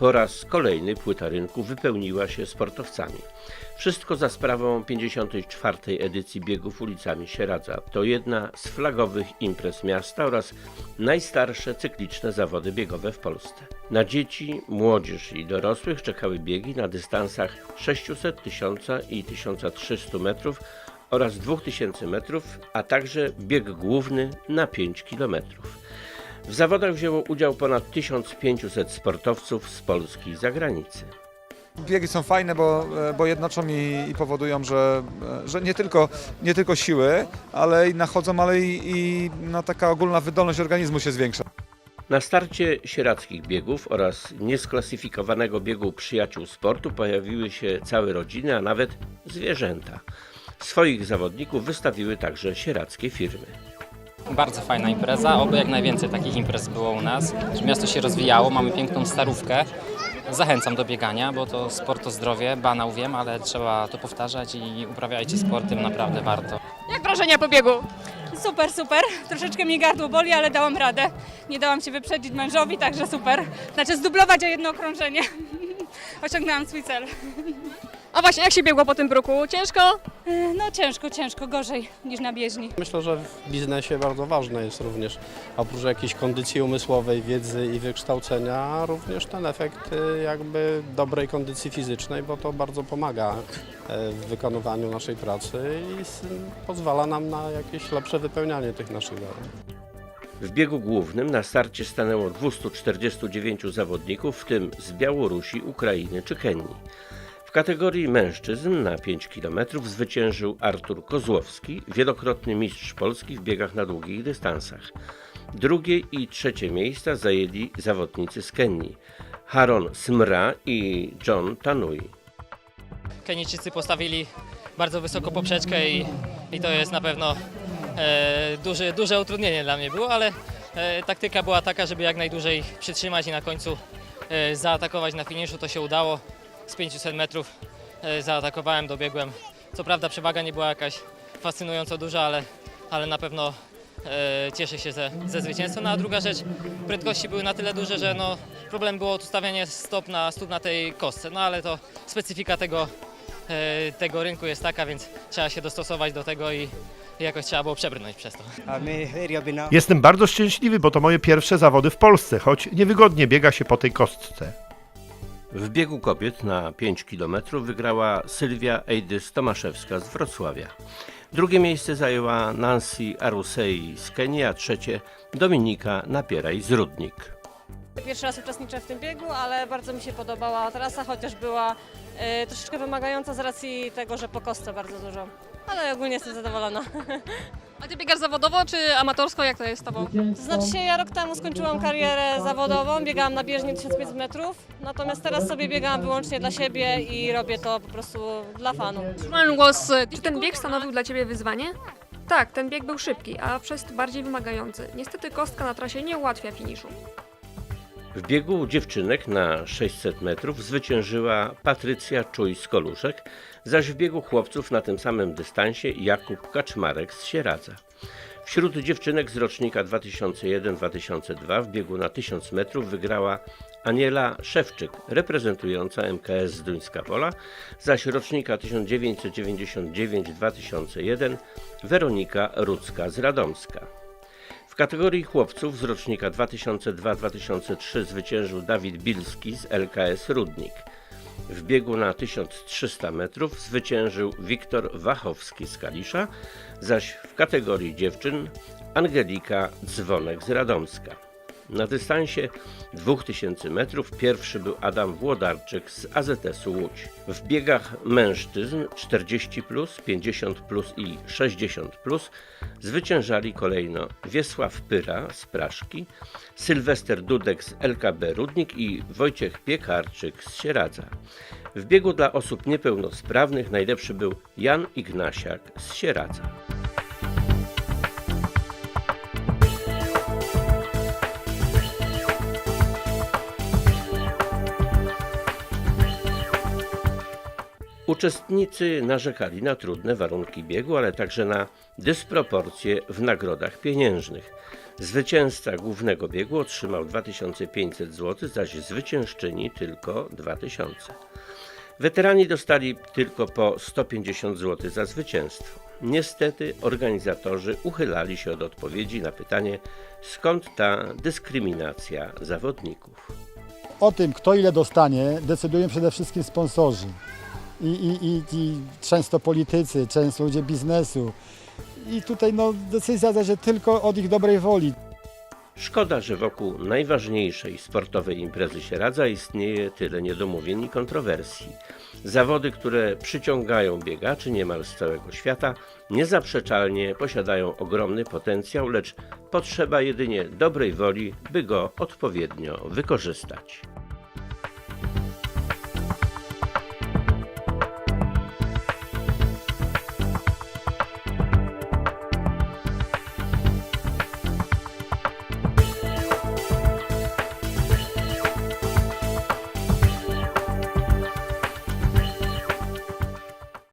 Po raz kolejny płyta rynku wypełniła się sportowcami. Wszystko za sprawą 54. edycji biegów ulicami Sieradza. To jedna z flagowych imprez miasta oraz najstarsze cykliczne zawody biegowe w Polsce. Na dzieci, młodzież i dorosłych czekały biegi na dystansach 600, 1000 i 1300 metrów oraz 2000 metrów, a także bieg główny na 5 kilometrów. W zawodach wzięło udział ponad 1500 sportowców z Polski i zagranicy. Biegi są fajne, bo, bo jednoczą i, i powodują, że, że nie, tylko, nie tylko siły, ale i nachodzą, ale i, i no, taka ogólna wydolność organizmu się zwiększa. Na starcie sierackich biegów oraz niesklasyfikowanego biegu przyjaciół sportu pojawiły się całe rodziny, a nawet zwierzęta. Swoich zawodników wystawiły także sierackie firmy. Bardzo fajna impreza, oby jak najwięcej takich imprez było u nas, miasto się rozwijało, mamy piękną starówkę. Zachęcam do biegania, bo to sport to zdrowie, banał wiem, ale trzeba to powtarzać i uprawiajcie sportem, naprawdę warto. Jak wrażenia po biegu? Super, super. Troszeczkę mnie gardło boli, ale dałam radę. Nie dałam się wyprzedzić mężowi, także super. Znaczy zdublować o jedno okrążenie. Osiągnęłam swój cel. A właśnie, jak się biegło po tym bruku? Ciężko? E, No ciężko, ciężko, gorzej niż na bieżni. Myślę, że w biznesie bardzo ważne jest również oprócz jakiejś kondycji umysłowej, wiedzy i wykształcenia, również ten efekt y, jakby dobrej kondycji fizycznej, bo to bardzo pomaga e, w wykonywaniu naszej pracy i s- pozwala nam na jakieś lepsze wypełnianie tych naszych zadań. W biegu głównym na starcie stanęło 249 zawodników, w tym z Białorusi, Ukrainy czy Kenii. W kategorii mężczyzn na 5 km zwyciężył Artur Kozłowski, wielokrotny mistrz Polski w biegach na długich dystansach. Drugie i trzecie miejsca zajęli zawodnicy z Kenii Haron Smra i John Tanui. Kenijczycy postawili bardzo wysoko poprzeczkę i, i to jest na pewno e, duże, utrudnienie dla mnie było, ale e, taktyka była taka, żeby jak najdłużej przytrzymać i na końcu e, zaatakować na finiszu. To się udało. Z 500 metrów e, zaatakowałem, dobiegłem. Co prawda przewaga nie była jakaś fascynująco duża, ale, ale na pewno e, cieszę się ze, ze zwycięstwa. No a druga rzecz, prędkości były na tyle duże, że no, problem było ustawianie stop na, stóp na tej kostce. No ale to specyfika tego, e, tego rynku jest taka, więc trzeba się dostosować do tego i i jakoś trzeba było przebrnąć przez to. Jestem bardzo szczęśliwy, bo to moje pierwsze zawody w Polsce, choć niewygodnie biega się po tej kostce. W biegu kobiet na 5 km wygrała Sylwia Ejdys-Tomaszewska z Wrocławia. Drugie miejsce zajęła Nancy Arusei z Kenii, a trzecie Dominika Napieraj z Rudnik. Pierwszy raz uczestniczę w tym biegu, ale bardzo mi się podobała trasa, chociaż była e, troszeczkę wymagająca z racji tego, że po kostce bardzo dużo. Ale ogólnie jestem zadowolona. A ty biegasz zawodowo czy amatorsko? Jak to jest z tobą? To znaczy się, ja rok temu skończyłam karierę zawodową, biegałam na bieżni 1500 metrów, natomiast teraz sobie biegałam wyłącznie dla siebie i robię to po prostu dla fanu. Słyszałem głos. Czy ten bieg stanowił dla Ciebie wyzwanie? Tak, ten bieg był szybki, a przez to bardziej wymagający. Niestety kostka na trasie nie ułatwia finiszu. W biegu dziewczynek na 600 metrów zwyciężyła Patrycja Czuj-Skoluszek, zaś w biegu chłopców na tym samym dystansie Jakub Kaczmarek z Sieradza. Wśród dziewczynek z rocznika 2001-2002 w biegu na 1000 metrów wygrała Aniela Szewczyk, reprezentująca MKS z Duńska Wola, zaś rocznika 1999-2001 Weronika Rudzka z Radomska. Kategorii chłopców z rocznika 2002-2003 zwyciężył Dawid Bilski z LKS Rudnik. W biegu na 1300 metrów zwyciężył Wiktor Wachowski z Kalisza, zaś w kategorii dziewczyn Angelika Dzwonek z Radomska. Na dystansie 2000 metrów pierwszy był Adam Włodarczyk z AZS-u Łódź. W biegach mężczyzn 40, 50 i 60 zwyciężali kolejno Wiesław Pyra z Praszki, Sylwester Dudek z LKB Rudnik i Wojciech Piekarczyk z Sieradza. W biegu dla osób niepełnosprawnych najlepszy był Jan Ignasiak z Sieradza. Uczestnicy narzekali na trudne warunki biegu, ale także na dysproporcje w nagrodach pieniężnych. Zwycięzca głównego biegu otrzymał 2500 zł, zaś zwyciężczyni tylko 2000. Weterani dostali tylko po 150 zł za zwycięstwo. Niestety organizatorzy uchylali się od odpowiedzi na pytanie, skąd ta dyskryminacja zawodników. O tym, kto ile dostanie, decydują przede wszystkim sponsorzy. I, i, i, i często politycy, często ludzie biznesu. I tutaj no, decyzja zależy tylko od ich dobrej woli. Szkoda, że wokół najważniejszej sportowej imprezy się radza istnieje tyle niedomówień i kontrowersji. Zawody, które przyciągają biegaczy niemal z całego świata, niezaprzeczalnie posiadają ogromny potencjał, lecz potrzeba jedynie dobrej woli, by go odpowiednio wykorzystać.